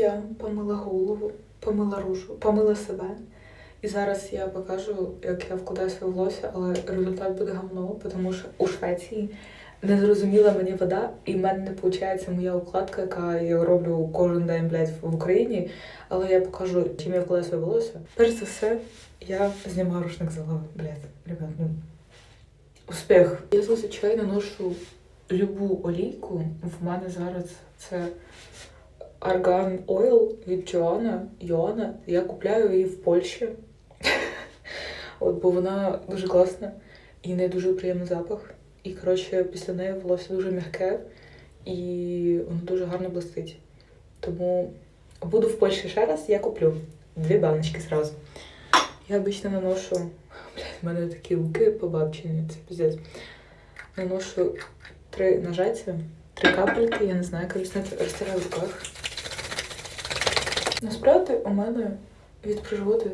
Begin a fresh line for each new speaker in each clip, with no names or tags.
я помила голову, помила рушу, помила себе. І зараз я покажу, як я вкладаю своє волосся, але результат буде говно, тому що у Швеції не зрозуміла мені вода, і в мене не виходить моя укладка, яка я роблю кожен день, блядь, в Україні. Але я покажу, чим я вкладаю своє волосся. Перш за все, я знімаю рушник з голови. Блядь, ребят, ну. Успіх. Я зазвичай наношу любу олійку. В мене зараз це Argan Oil від Джоана. Йоана. Я купляю її в Польщі. От, бо вона дуже класна і в неї дуже приємний запах. І, коротше, після неї волосся дуже м'яке і воно дуже гарно блистить. Тому буду в Польщі ще раз, я куплю дві баночки зразу. Я обично наношу. Блядь, в мене такі руки побабчені, це піздець. Наношу три нажаття, три капельки, я не знаю, коротше, розтираю в руках. Насправді у мене від природи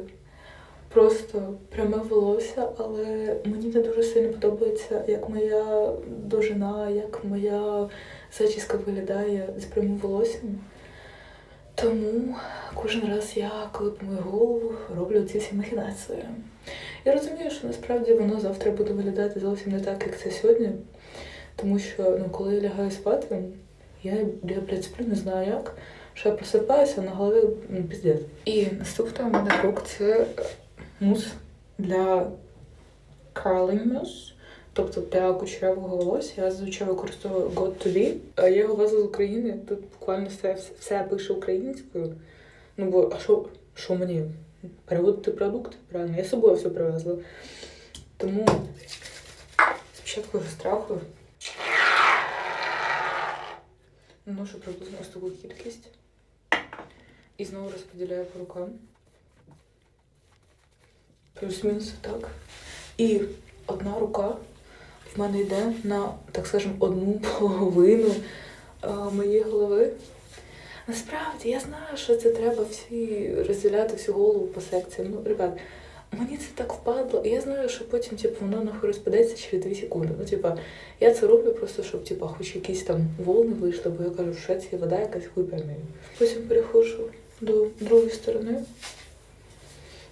просто пряме волосся, але мені не дуже сильно подобається, як моя довжина, як моя зачіска виглядає з прямим волоссям. Тому кожен раз я, коли помию голову, роблю ці всі махінації. Я розумію, що насправді воно завтра буде виглядати зовсім не так, як це сьогодні. Тому що ну, коли я лягаю спати, я, я блядь, сплю, не знаю як, що я просипаюся на голові ну, піздець. І наступний у мене крок це мус для curling mousse, тобто для кучерявого волосся. Я зазвичай використовую God to be. Я його везла з України. Тут буквально все, все пише українською. Ну бо а що, що мені? Переводити продукти, правильно? Я з собою все привезла. Тому спочатку страху. Наношу приблизно ось таку кількість. І знову розподіляю по рукам. Плюс-мінус так. І одна рука в мене йде на, так скажемо, одну половину а, моєї голови. Насправді я знаю, що це треба всі розділяти всю голову по секціям. Ну, ребят, мені це так впадло, і я знаю, що потім, типу, воно нахуй розпадеться через 2 секунди. Ну, типа, я це роблю просто, щоб типа, хоч якісь там волни вийшли, бо я кажу, що це вода якась хуй. Потім переходжу до другої сторони.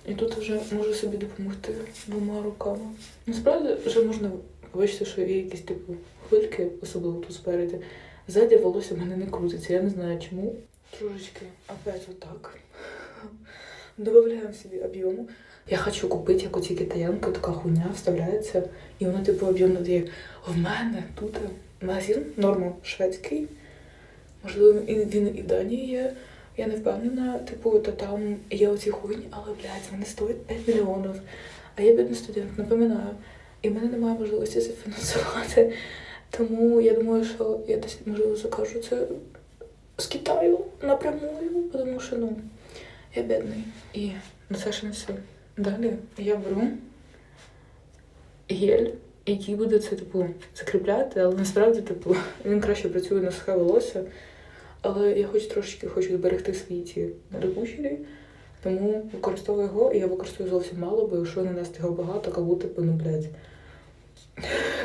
І тут вже можу собі допомогти двома руками. Насправді вже можна бачити, що є якісь типу хвильки, особливо тут спереді. Ззаді волосся в мене не крутиться, я не знаю чому. Трошечки опять отак. Добавляємо собі об'єму. Я хочу купити як оці китаянки, така хуйня вставляється, і вона типу об'єм надає. В мене тут магазин норма шведський. Можливо, він і в Данії є. Я не впевнена, типу, то там є оці хуйні, але, блядь, вони стоять 5 мільйонів. А я бідний студент, напоминаю. І в мене немає можливості це фінансувати. Тому я думаю, що я десь можливо закажу це з Китаю напрямую, тому що ну, я бідний. І на це ще не все. Далі я беру гель, який буде це, типу, закріпляти, але насправді, типу, він краще працює на сухе волосся. Але я хоч трошечки хочу зберегти свої ці недопущені, тому використовую його, і я використовую зовсім мало, бо якщо нанести його багато, як будто б, ну, блядь,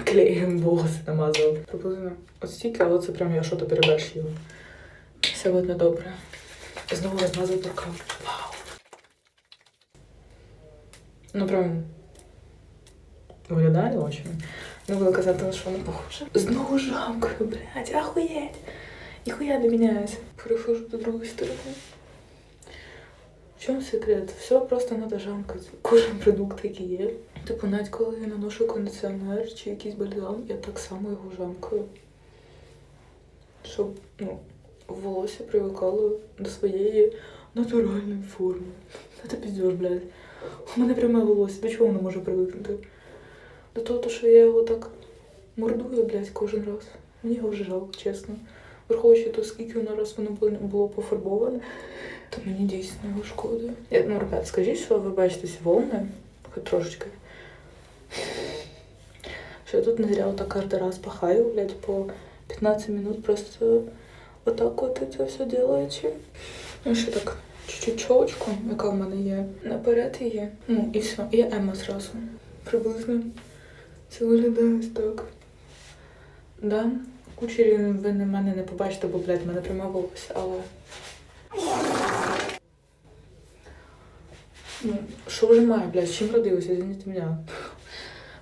клеєм волоси намазав. Приблизно от стільки, але це прям я що-то переборщила. Все буде добре. Знову розмазую по рукам. Вау! Ну прям виглядає очень. Не буду казати, що не похоже. Знову жамкою, блядь, ахуєть! Ніхуя не міняється. Перехожу до другої сторони. В чому секрет? Все просто треба жамкати. Кожен продукт, який є. Типу, навіть коли я наношу кондиціонер чи якийсь бальзам, я так само його жамкаю. Щоб ну, волосся привикало до своєї натуральної форми. Це піздєш, блядь. У мене пряме волосся. До чого воно може привикнути? До того, що я його так мордую, блядь, кожен раз. Мені його вже жалко, чесно. Враховуючи то, скільки воно раз воно було- пофарбоване, то мені дійсно його шкода. Я, ну, ребят, скажіть, що ви бачите ці волни, хоч трошечки. Що я тут не зря отак кожен раз пахаю, блядь, по 15 минут просто отак от це все делаючи. Ну, ще так, чуть-чуть чолочку, яка в мене є. Наперед її. Ну, і все. І я Емма зразу. Приблизно. Це виглядає так. Да, кучері ви на мене не побачите, бо, блядь, в мене пряме волосся, але Ну, що вже має, блядь, чим родилася, извините мене.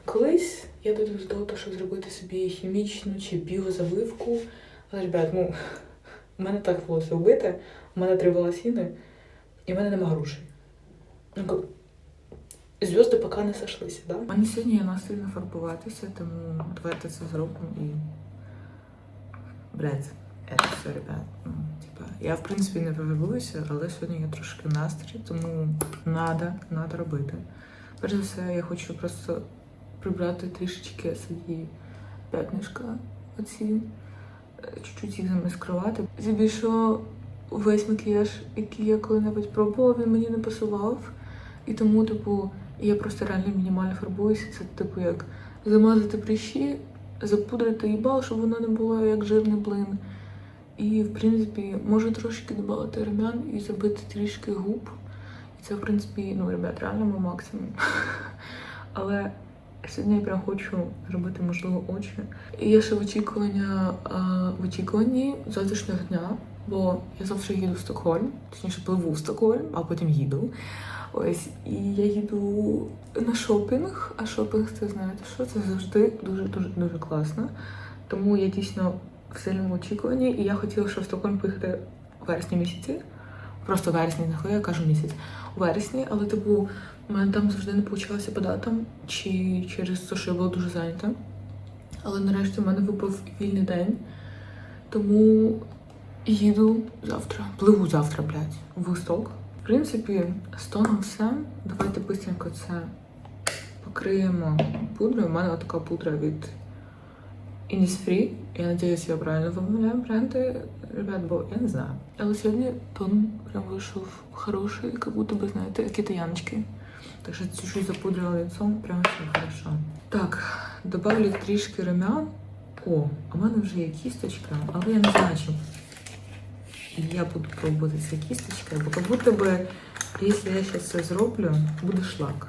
Колись я дойду до того, щоб зробити собі хімічну чи біозавивку. Але, ребят, ну, у мене так волосся вбите, у мене три волосіни, і в мене нема грошей. Ну, Зв'язки поки не сошлися, да? У мене сьогодні є настрій нафарбуватися, тому давайте це зробимо і. Це все, ребят. Ну, типа, я в принципі не фарбуюся, але сьогодні є трошки настрій, тому надо, надо робити. Перш за все, я хочу просто прибрати трішечки свої п'ятнишка оці, чуть-чуть їх замаскувати. Здебільшого весь макіяж, який я коли-небудь пробувала, він мені не пасував. І тому, типу, я просто реально мінімально фарбуюся. Це типу як замазати прищі, запудрити їбал, щоб воно не було як жирний блин. І, в принципі, можу трошки додати румян і зробити трішки губ. І це, в принципі, ну, ребят, реально мій максимум. Але сьогодні я прям хочу зробити, можливо, очі. І я ще в очікування в очікуванні завтрашнього дня, бо я завтра їду в Стокгольм, точніше пливу в Стокгольм, а потім їду. Ось, і я їду на шопінг, а шопінг, це знаєте, що це завжди дуже дуже класно. Тому я дійсно в сильному очікуванні, і я хотіла, щоб в Стокгольм поїхати у вересні місяці. Просто вересні, нахуй я кажу місяць. У вересні, але типу, у мене там завжди не вийшло по датам, чи через те, що я була дуже зайнята. Але нарешті в мене випав вільний день. Тому їду завтра. Пливу завтра, блядь, в Сток. Принципі, з тоном все. Давайте быстренько це покриємо пудрою. У мене така пудра від Innisfree. Я надіюсь, я правильно вимовляю бренди, ребят, бо я не знаю. Але сьогодні тон прям вийшов хороший, як будто би, знаєте, китаяночки. Так що чуть-чуть запудрила лицом, прям все хорошо. Так, добавлю трішки румян. О, в мене вже є кісточка, але я не знаю, чи я буду пробувати ці кісточки, бо як будто би, якщо я зараз це зроблю, буде шлак.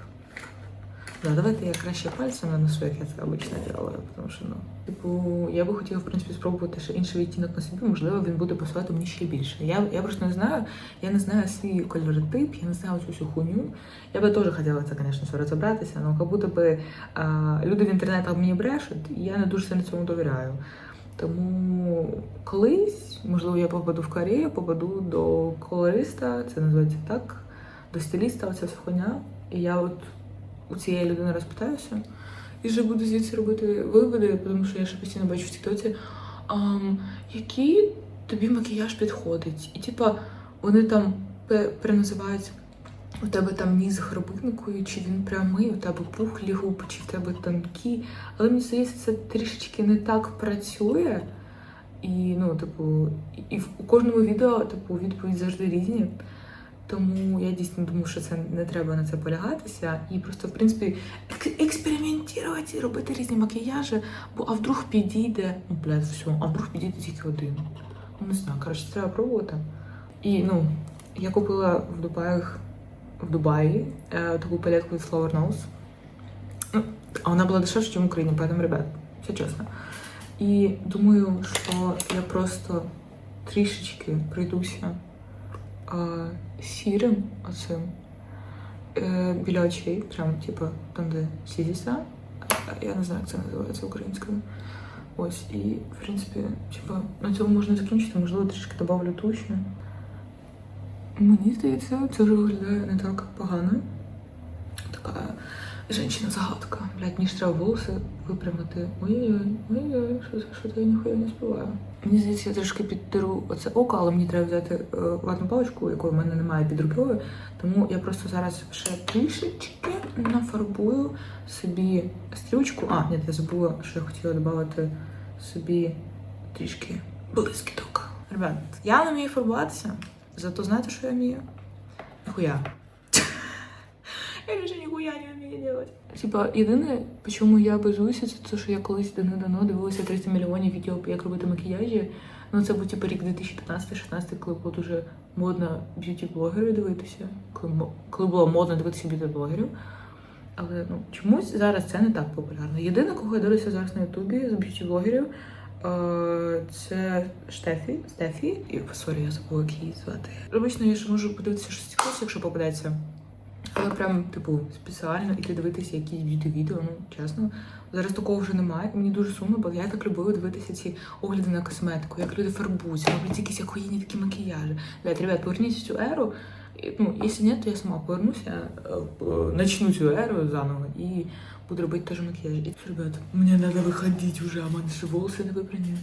Да, давайте я краще пальцем нанесу, як я це обично делаю, тому що ну. Типу, я би хотіла, в принципі, спробувати ще інший відтінок на собі, можливо, він буде пасувати мені ще більше. Я, я просто не знаю, я не знаю свій кольоротип, я не знаю цю всю хуйню. Я би теж хотіла це, звісно, все розібратися, але як будто би а, люди в інтернетах мені брешуть, і я не дуже сильно цьому довіряю. Тому колись, можливо, я попаду в Корею, попаду до колориста, це називається так, до стиліста, оця вся хуйня. І я от у цієї людини розпитаюся. І вже буду звідси робити виводи, тому що я ще постійно бачу в Тіктоці, який тобі макіяж підходить. І типа вони там пе- переназивають у тебе там ніс горбинкою, чи він прямий, у тебе пухлі губи, чи в тебе тонкі. Але мені здається, це трішечки не так працює. І ну, типу, і- в кожному відео, типу, відповідь завжди різні. Тому я дійсно думаю, що це не треба на це полягатися. І просто, в принципі, ек- експериментувати, робити різні макіяжі, бо а вдруг підійде, ну, блядь, все, а вдруг підійде тільки один. Ну, не знаю, коротше, треба пробувати. І ну, я купила в Дубаях в Дубаї е, таку палетку від Flower Nose. Ну, а вона була дешевше, ніж в Україні, поэтому, ребят, все чесно. І думаю, що я просто трішечки пройдуся а, сірим оцим е, біля очей, прям типу там, де сізіса. Я не знаю, як це називається українською. Ось, і в принципі, типа, на цьому можна закінчити, можливо, трішки добавлю туші. Мені здається, це вже виглядає не так погано. Така жінка-загадка. Блядь, мені ж треба волоси випрямити. Ой-ой-ой, ой-ой, що, це- що то я ніхуя не співаю. Мені здається, я трошки піддеру оце око, але мені треба взяти е, ватну паличку, якої в мене немає під рукою. Тому я просто зараз ще трішечки нафарбую собі стрілочку. А, ні, я забула, що я хотіла додати собі трішки блискіток. Ребят, я не вмію фарбуватися, зато знаєте, що я вмію? Ніхуя. Я більше ніхуя не вмію делать. Типа, єдине, чому я базуюся, це те, що я колись давно дивилася 300 мільйонів відео, як робити макіяжі. Ну, це був типу рік 2015-16, коли було дуже модно б'юті-блогерів дивитися, коли, коли було модно дивитися б'юті-блогерів. Але ну, чомусь зараз це не так популярно. Єдине, кого я дивлюся зараз на Ютубі з б'юті-блогерів, це Штефі. Стефі. І сорі, я забула, як її звати. Обично я ще можу подивитися щось цікаве, якщо попадеться. Але прям, типу, спеціально іти дивитися якісь б'юті-відео, ну чесно. Зараз такого вже немає, мені дуже сумно, бо я так любила дивитися ці огляди на косметику, як люди фарбуються, роблять якісь охуєнні такі макіяжі. Блядь, ребят, поверніть цю еру. Ну, якщо ні, то я сама повернуся, е, начну цю еру заново і буду робити теж макіяж. І, ребят, мені треба виходити вже, а в мене ще волоси не випрані.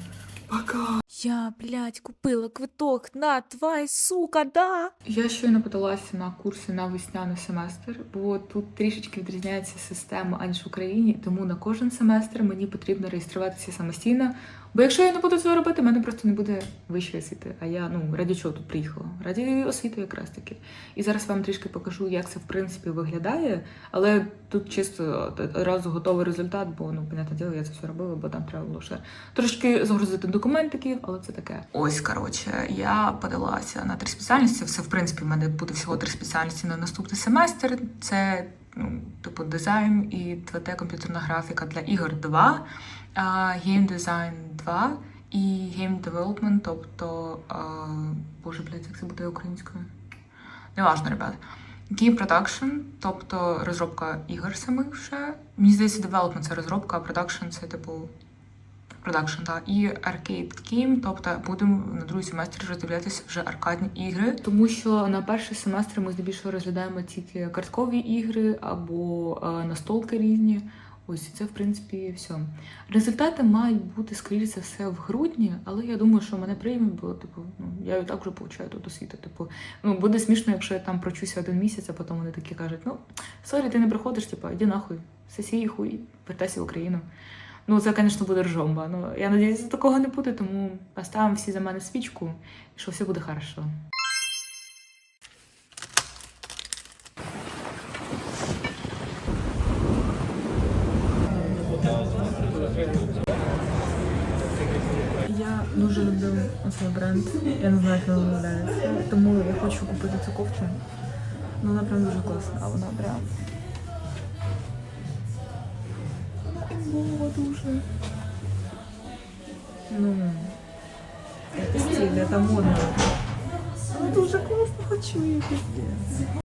Пока!
Я, блядь, купила квиток на твій, сука, да.
Я щойно подалася на курси на весняний семестр, бо тут трішечки відрізняється система аніж в Україні, тому на кожен семестр мені потрібно реєструватися самостійно. Бо якщо я не буду цього робити, в мене просто не буде вищої освіти. А я ну раді чого тут приїхала? Раді освіти якраз таки. І зараз вам трішки покажу, як це в принципі виглядає. Але тут чисто одразу готовий результат, бо ну, понятне діло, я це все робила, бо там треба було ще трошки загрузити документики, але це таке. Ось коротше, я подалася на три спеціальності. Все в принципі в мене буде всього три спеціальності на наступний семестр. Це ну, типу дизайн і 2D комп'ютерна графіка для ігор 2, гейм дизайн 2 і гейм девелопмент, тобто боже, блядь, як це буде українською? Неважно, ребят. Game Production, тобто розробка ігор самих вже. Мені здається, development – це розробка, а production – це типу продакшн, так. І Arcade Game, тобто будемо на другий семестр роздивлятися вже аркадні ігри. Тому що на перший семестр ми здебільшого розглядаємо тільки карткові ігри або е, настолки різні. Ось це, в принципі, все. Результати мають бути, скоріше за все, в грудні, але я думаю, що мене приймуть, бо типу, ну я і так вже получаю тут освіту. Типу, ну буде смішно, якщо я там прочуся один місяць, а потім вони такі кажуть: ну сорі, ти не приходиш, типу, іди нахуй, сесії хуй, вертайся в Україну. Ну, це, звісно, буде ржомба. Ну, я надіюся, такого не буде, тому поставимо всі за мене свічку, і що все буде хорошо. Я дуже люблю цей бренд. Я не знаю, як він виглядає. Тому я хочу купити цю кофту. Ну, вона прям дуже класна, а вона прям. О, дуже. Ну, это стиль, это модно. Але дуже класно, хочу її пиздец.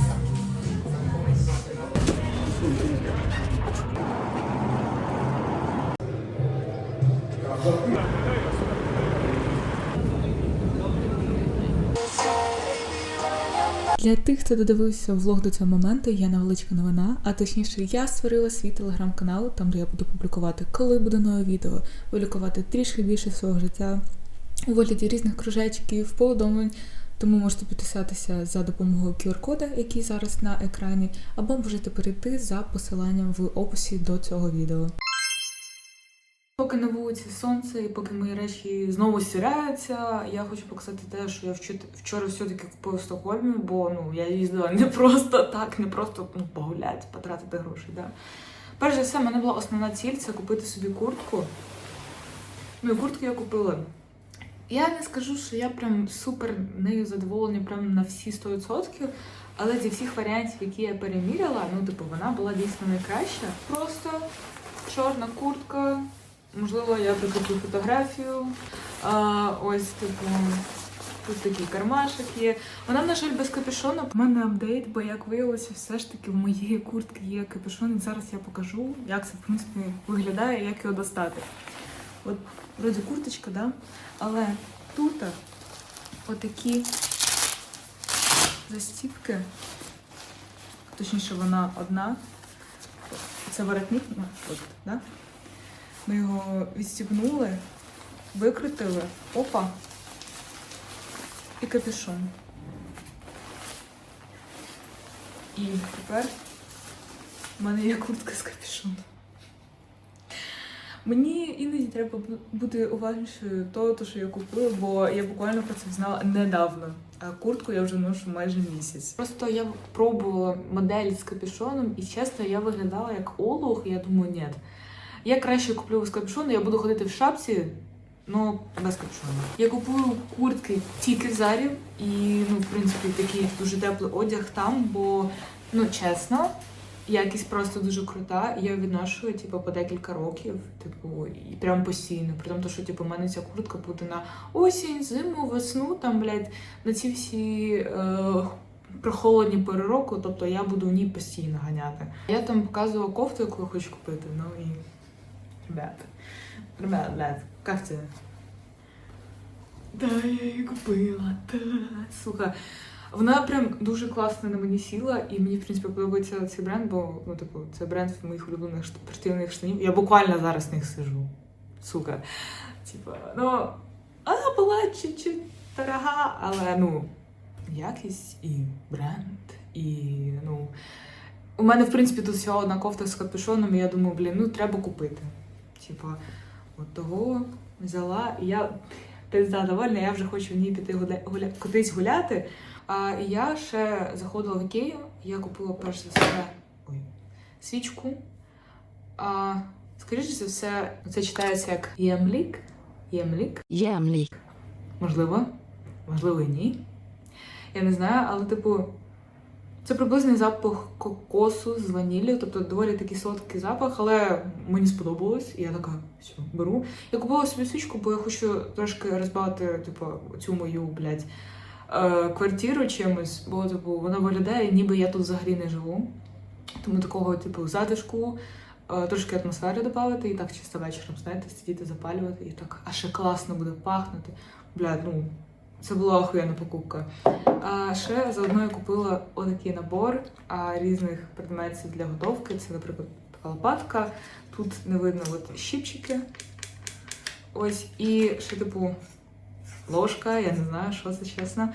Для тих, хто додивився влог до цього моменту, є невеличка новина. А точніше, я створила свій телеграм-канал, там де я буду публікувати, коли буде нове відео, публікувати трішки більше свого життя у вигляді різних кружечків, повідомлень. Тому можете підписатися за допомогою QR-кода, який зараз на екрані, або можете перейти за посиланням в описі до цього відео. Поки на вулиці сонце, і поки мої речі знову стираються, я хочу показати те, що я вчора, все-таки купила в Стокгольмі, бо ну я їздила не просто так, не просто ну, погуляти, потратити гроші. Да. Перш за все, в мене була основна ціль це купити собі куртку. Ну і куртку я купила. Я не скажу, що я прям супер нею задоволена прям на всі 100%, але зі всіх варіантів, які я переміряла, ну типу вона була дійсно найкраща. Просто чорна куртка. Можливо, я прикріплю фотографію. А, ось, типу, тут такий кармашик є. Вона, на жаль, без капюшону. У мене апдейт, бо як виявилося, все ж таки в моєї куртки є капюшон. І зараз я покажу, як це в принципі виглядає, як його достати. От, вроді курточка, да? але тут отакі застіпки. Точніше, вона одна. Це воротник, ну, от, да? Ми його відстібнули, викрутили, опа, і капюшон. І тепер в мене є куртка з капюшоном. Мені іноді треба бути уважнішою того, то, що я купила, бо я буквально про це знала недавно. А куртку я вже ношу майже місяць. Просто я пробувала модель з капюшоном, і чесно, я виглядала як олух, і я думаю, ні. Я краще куплю з капюшоном, я буду ходити в шапці, ну без капюшону. Я купую куртки тільки в Зарі, і ну, в принципі, такий дуже теплий одяг там, бо ну чесно, якість просто дуже крута. Я відношу типу, по декілька років, типу, і прям постійно. При тому, що типу, у мене ця куртка буде на осінь, зиму, весну, там, блядь, на ці всі е, прохолодні пори року, тобто я буду в ній постійно ганяти. Я там показувала кофту, яку я хочу купити. Ну і. Ребята. Ребят, блядь, як це? Да, я її купила. Да. Сука. Вона прям дуже класно на мені сіла, і мені, в принципі, подобається цей бренд, бо ну, типу, це бренд моїх улюблених спортивних штанів. Я буквально зараз в них сижу. Сука. Типа, ну, вона була чуть-чуть дорога, але ну, якість і бренд, і ну. У мене, в принципі, тут всього одна кофта з капюшоном, і я думаю, блін, ну треба купити. Типа, от того взяла, і я пизда довольна, я вже хочу в ній піти гуля... Гуля... кудись гуляти. А я ще заходила в Ікею, я купила перш за все ой, свічку. А, скоріше за все, це читається як Ємлік. Ємлік.
Jämlik.
Можливо, можливо, і ні. Я не знаю, але, типу, це приблизний запах кокосу з ваніллю, тобто доволі такий солодкий запах, але мені сподобалось, і я така, все, беру. Я купила собі свічку, бо я хочу трошки розбавити, типу, цю мою, блядь, е, квартиру чимось, бо, типу, вона виглядає, ніби я тут взагалі не живу. Тому такого, типу, затишку, е, трошки атмосфери додати, і так чисто вечором, знаєте, сидіти, запалювати, і так, а ще класно буде пахнути. Блядь, ну, це була охуєнна покупка. А ще заодно я купила отакий набор різних предметів для готовки. Це, наприклад, така лопатка. Тут не видно от щипчики. Ось, і ще, типу, ложка, я не знаю, що це чесно.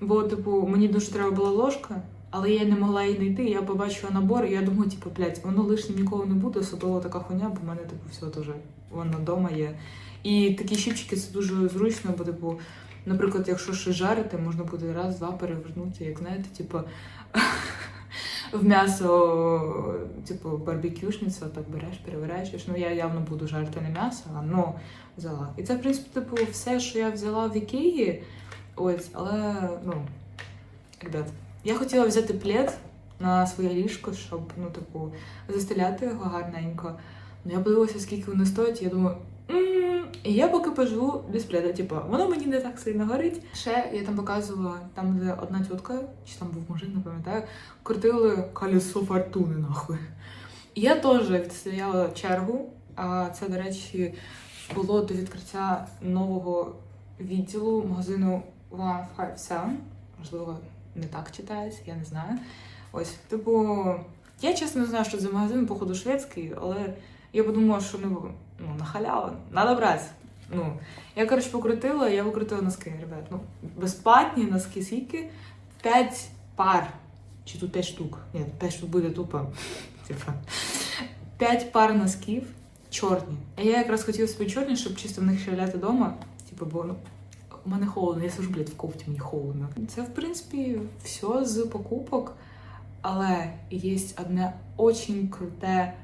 Бо, типу, мені дуже треба була ложка, але я не могла її знайти. Я побачила набор, і я думаю, типу, блядь, воно лишнім ніколи не буде, особливо така хуйня, бо в мене, типу, все теж воно вдома є. І такі щипчики це дуже зручно, бо, типу, наприклад, якщо щось жарити, можна буде раз-два перевернути, як знаєте, типу, в м'ясо, типу, барбекюшниця, так береш, перевіряєш. Ну, я явно буду жарити не м'ясо, а ну, взяла. І це, в принципі, типу, все, що я взяла в Ікеї. Ось, але, ну, ребят, я хотіла взяти плед на своє ліжко, щоб, ну, типу, застеляти його гарненько. Ну, я подивилася, скільки вони стоять, я думаю, «М, і я поки поживу без пледа, типу, воно мені не так сильно горить. Ще я там показувала, там, де одна тітка, чи там був мужик, не пам'ятаю, крутили колесо фортуни, нахуй. Я теж відстояла чергу. А це, до речі, було до відкриття нового відділу магазину 157. Можливо, не так читається, я не знаю. Ось, типу, я чесно не знаю, що це магазин, походу шведський, але я подумала, що ну, ну на халяву, надо брати. Ну, я, коротше, покрутила, я викрутила носки, ребят. Ну, безплатні носки скільки? 5 пар. Чи тут 5 штук? Ні, 5 штук буде тупо. Типа. 5 пар носків чорні. А я якраз хотіла собі чорні, щоб чисто в них ще вдома. Типу, бо ну, у мене холодно, я сижу, блядь, в кофті, мені холодно. Це, в принципі, все з покупок. Але є одне очень круте,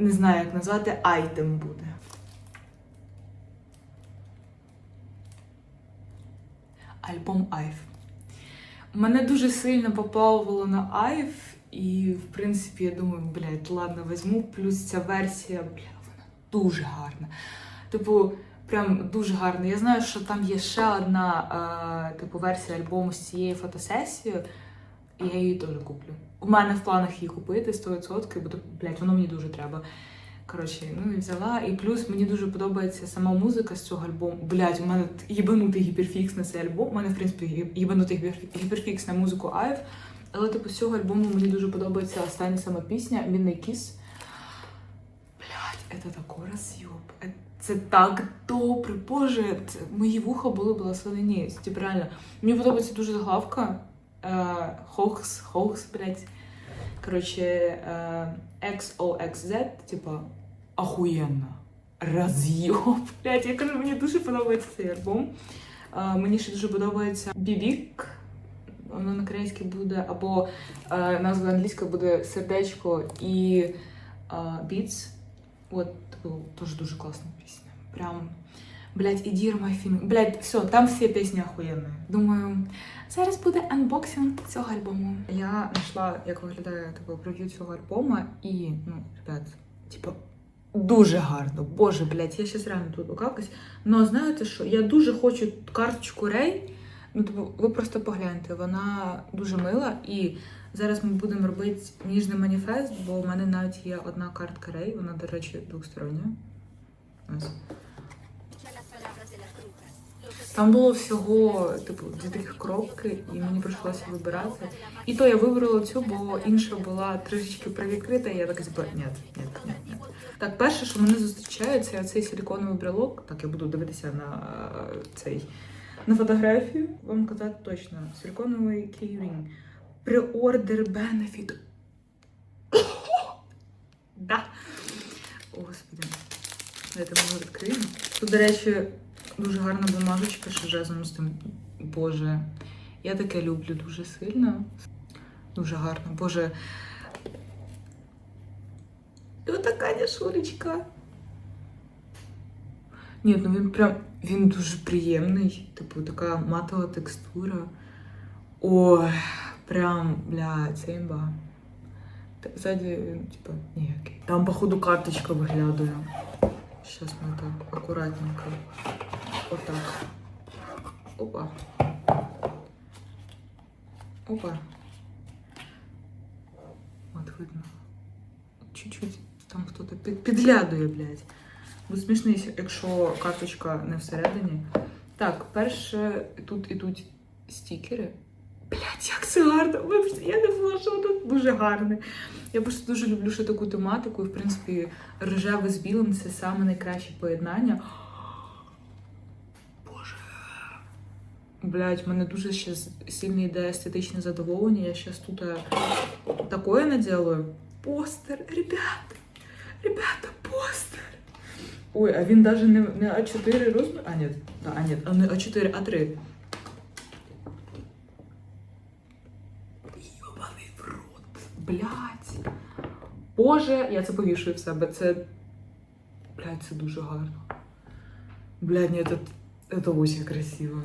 не знаю, як назвати, айтем буде. Альбом Айв. Мене дуже сильно попалувало на Айв, і, в принципі, я думаю, блядь, ладно, візьму. Плюс ця версія, бля, вона дуже гарна. Типу, прям дуже гарна. Я знаю, що там є ще одна, е, типу, версія альбому з цією фотосесією, і я її теж куплю. У мене в планах її купити 100%, бо, блядь, воно мені дуже треба. Коротше, ну і взяла. І плюс мені дуже подобається сама музика з цього альбому. Блядь, у мене їбанутий гіперфікс на цей альбом. У мене, в принципі, їбанутий гіперфікс на музику Айв. Але типу з цього альбому мені дуже подобається остання сама пісня Мінний Кіс. Блядь, це такий роз'єб. Е, Це так добре, боже, це мої вуха були благословені. Типу, реально. Мені подобається дуже заглавка. Е, Хокс, Хокс, блядь. Коротше, е, XOXZ, типа, охуєнно. Роз'єб. Блядь, я кажу, мені дуже подобається цей альбом. Е, мені ще дуже подобається Бібік. Воно на українській буде, або е, назва англійська буде сердечко і Beats. От, теж дуже класна пісня. Прям, блядь, і Dear. Блядь, все, там всі пісні охуєнні. Думаю, зараз буде анбоксинг цього альбому. Я знайшла, як виглядає типу, прев'ю цього альбому, і, ну, ребят, типу, дуже гарно. Боже, блядь, я щас реально тут окакаюсь. Но знаєте що? Я дуже хочу карточку Рей Ну, типу, ви просто погляньте, вона дуже мила. І зараз ми будемо робити ніжний маніфест, бо в мене навіть є одна картка Рей, вона, до речі, двостороння. Ось. Там було всього, типу, дві таких коробки, і мені прийшлося вибирати. І то я вибрала цю, бо інша була трішечки привідкрита, і я така типу, ні, ні, ні, ні. Так, перше, що мене зустрічає, це цей силіконовий брелок. Так, я буду дивитися на е, цей на фотографію. Вам казати точно. Силіконовий кейрінг. Преордер бенефіт. Господи. Ми його відкриємо. Тут, до речі, дуже гарна бумажечка, що разом з тим. Боже, я таке люблю дуже сильно. Дуже гарно. Боже. І отака няшуречка. Ні, ну він прям він дуже приємний. Типу, така матова текстура. Ой, прям, бля, це імба. Ззаді він, типу, ніякий. Там, походу, карточка виглядає. Щас ми так акуратненько. Отак. Опа. Опа. От видно. Чуть-чуть там хто-то під, підглядує, блядь. Буде смішно, якщо карточка не всередині. Так, перше, тут ідуть стікери. Блядь, як це гарно! Я не була, що тут дуже гарне. Я просто дуже люблю ще таку тематику, і в принципі, рожеве з білим це саме найкраще поєднання. Боже. Блять, в мене дуже ще сильне йде естетичне задоволення. Я зараз тут е, такое наделаю. Постер, ребята, ребята, постер. Ой, а він даже не, не А4 розмір. А, ні, а, ні, а не А4, А3. Йобаний в рот. Блять. Боже, я це повішую в себе. Це. Блять, це дуже гарно. Блядь, ні, це, це очень красиво.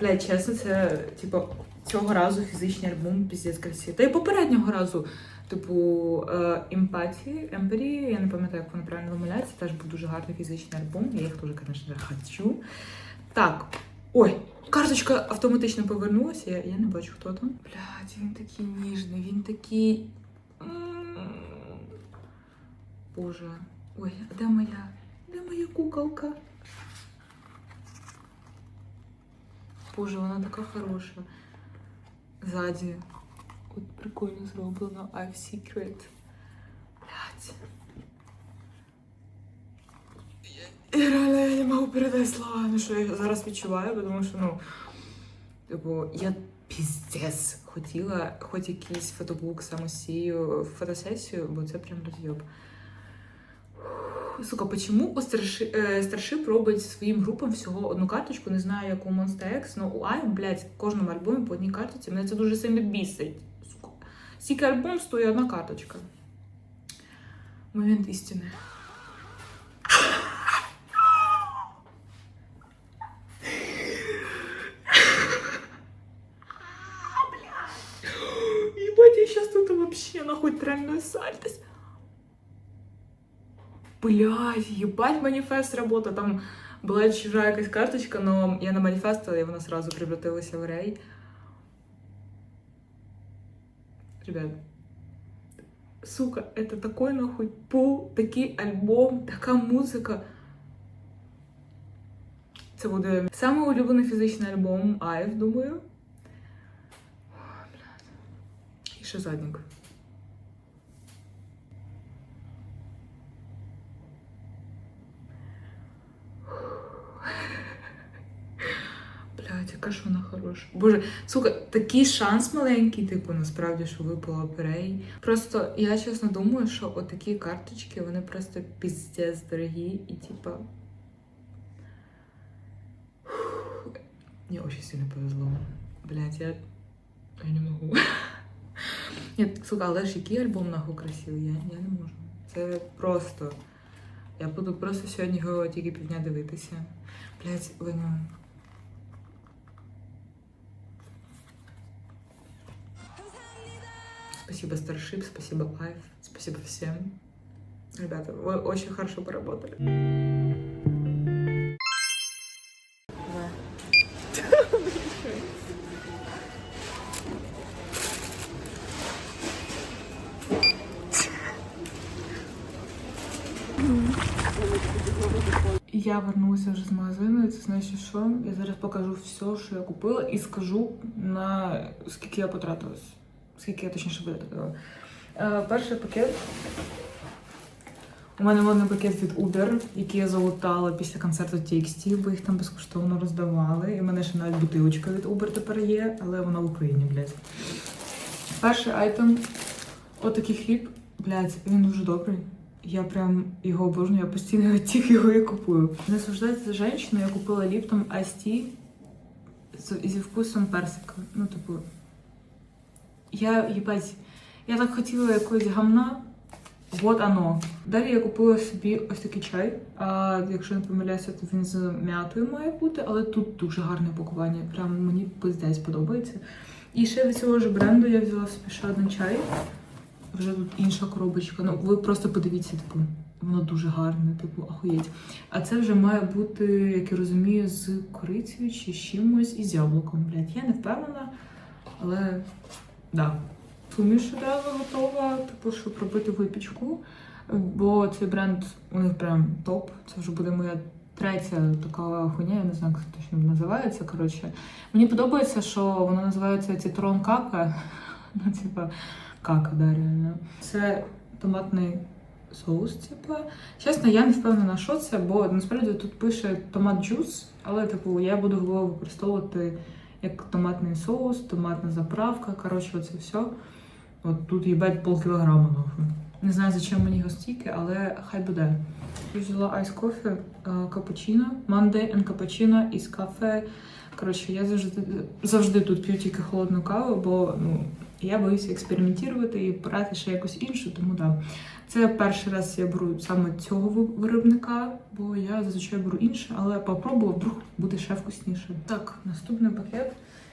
Блядь, чесно, це, типу, цього разу фізичний альбом піздець красивий. Та й попереднього разу, типу, е, емпатії, емпері, я не пам'ятаю, як воно правильно вимовляється, теж був дуже гарний фізичний альбом. Я їх теж, звісно, хочу. Так, ой, карточка автоматично повернулася, я, я не бачу, хто там. Блядь, він такий ніжний, він такий. М. Боже. Ой, а де моя? Де моя куколка? Боже, вона така хороша. Ззаді. От прикольно зроблено. I have secret. Блядь. Я, я реально я не можу передати слова, ну що я зараз відчуваю, тому що, ну, типу, я піздець хотіла хоч якийсь фотобук цією фотосесією, бо це прям розйоб. Сука, почему у старши, е, старшип робить своїм групам всього одну карточку, не знаю, як у Monster X, але у Ай, блядь, в кожному альбомі по одній карточці. Мене це дуже сильно бісить. Сука. Стільки альбом стоїть одна карточка. Момент істини. тройной сальтос. Блядь, ебать, маніфест работа. Там була чужа якась карточка, но я на маніфестила, і вона сразу превратилася в рей. Ребят, сука, это такой нахуй пул, такий альбом, така музика. Це буде самий улюблений фізичний альбом Айв, думаю. Ой, блядь. І ще задник. Блядь, яка ж вона хороша. Боже, сука, такий шанс маленький, типу, насправді, що випала Перей. Просто я чесно думаю, що отакі карточки, вони просто піздець дорогі і типа. Мне очень сильно повезло. Блять, я, я не можу. Ні, сука, але ж який альбом нахуй красивий, я, я не можу. Це просто. Я буду просто сьогодні його тільки півдня дивитися. Блять, Леня. Спасибо Starship, спасибо Life, спасибо всем. Ребята, вы очень хорошо поработали. Я вернулася уже с магазина, это значит, что я зараз покажу все, что я купила, и скажу на сколько я потратилась. Скільки я точніше витратила. Е, перший пакет. У мене модний пакет від Uber, який я залутала після концерту TXT, бо їх там безкоштовно роздавали. І в мене ще навіть бутилочка від Uber тепер є, але вона в Україні, блядь. Перший айтем отакий хліб. Блядь, він дуже добрий. Я прям його обожнюю, я постійно тільки його і купую. Наслаждається женщина, я купила ліптом з- зі вкусом персика. Ну, типу, я, їбать, я так хотіла якогось гамна. Вот оно. Далі я купила собі ось такий чай. А якщо не помиляюся, то він з м'ятою має бути, але тут дуже гарне пакування. Прям мені пиздець подобається. І ще від цього ж бренду я взяла собі ще один чай. Вже тут інша коробочка. Ну, ви просто подивіться, типу, воно дуже гарне, типу, ахуєть. А це вже має бути, як я розумію, з корицею чи чимось і з яблуком. Блядь, я не впевнена, але да. Суміш одразу готова, типу, щоб робити випічку. Бо цей бренд у них прям топ. Це вже буде моя третя така хуйня, я не знаю, як це точно називається. Коротше, мені подобається, що вона називається Цітрон кака. Ну, типа, кака, да, реально. Це томатний соус, типа. Чесно, я не впевнена, що це, бо насправді тут пише томат джус, але типу я буду його використовувати як томатний соус, томатна заправка. Коротше, оце все. От тут їбать пол кілограма нахуй. Не знаю, зачем мені його але хай буде. Я взяла айс кофе, капучино, Monday and cappuccino із кафе. Коротше, я завжди, завжди тут п'ю тільки холодну каву, бо ну, я боюся експериментувати і брати ще якусь іншу, тому да. Це перший раз я беру саме цього виробника, бо я зазвичай беру інше, але попробував, вдруг буде ще вкусніше. Так, наступний пакет.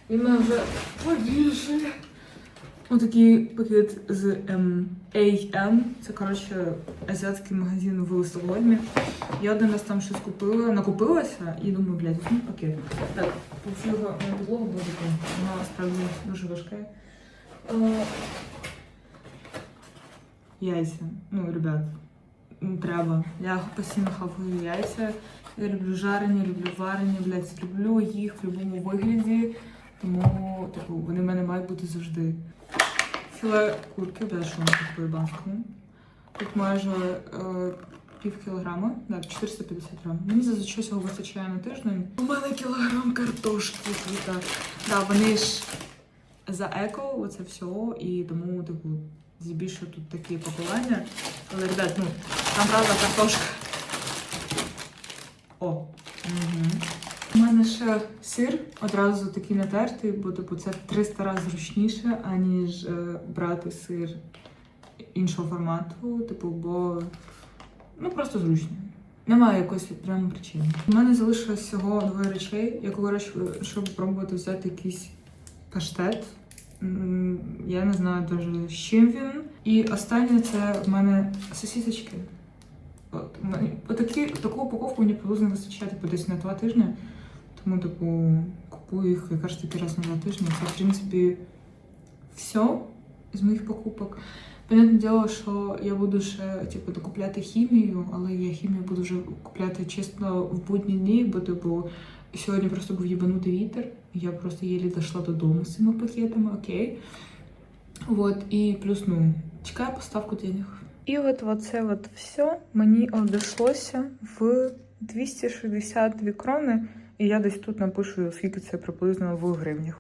Він мене вже побільше. Отакий пакет з ем, AM. Це, коротше, азіатський магазин в Стокгольмі. Я один раз там щось купила, накупилася і думаю, блядь, візьму пакет. Так, поцілу на підлогу буде. Вона справді дуже важке. Е, Яйця. Ну, ребят, м, треба. Я постійно хаваю яйця. Я люблю жарені, люблю варені, блядь, люблю їх в будь-якому вигляді. Тому, типу, вони в мене мають бути завжди. Філе курки, блядь, що тут по-ібанському. Тут майже е, пів кілограма, да, 450 грам. Мені зазвичай цього вистачає на тиждень. У мене кілограм картошки тут. Да, вони ж за еко, оце все, і тому, типу, здебільшого тут такі пакування. Але, ребят, ну, там правда картошка. О. Угу. У мене ще сир одразу такий натертий, бо типу це в 300 разів зручніше, аніж е, брати сир іншого формату, типу, бо ну просто зручно. Немає якоїсь прямо причини. У мене залишилось всього двоє речей. Я вирішую, щоб пробувати взяти якийсь паштет. Я не знаю дуже з чим він. І останнє це в мене сосісочки. От, мені- отакі, таку упаковку мені приблизно вистачає типу, десь на два тижні. Тому, типу, купую їх якраз таки раз на два тижні. Це, в принципі, все з моїх покупок. Понятне діло, що я буду ще типу, докупляти хімію, але я хімію буду вже купляти чисто в будні дні, бо типу, сьогодні просто був їбанутий вітер. Я просто єлі дійшла додому з цими пакетами, окей. Вот, і плюс, ну, чекаю поставку денег. І от оце от все мені обійшлося в 262 крони. І я десь тут напишу, скільки це приблизно в гривнях.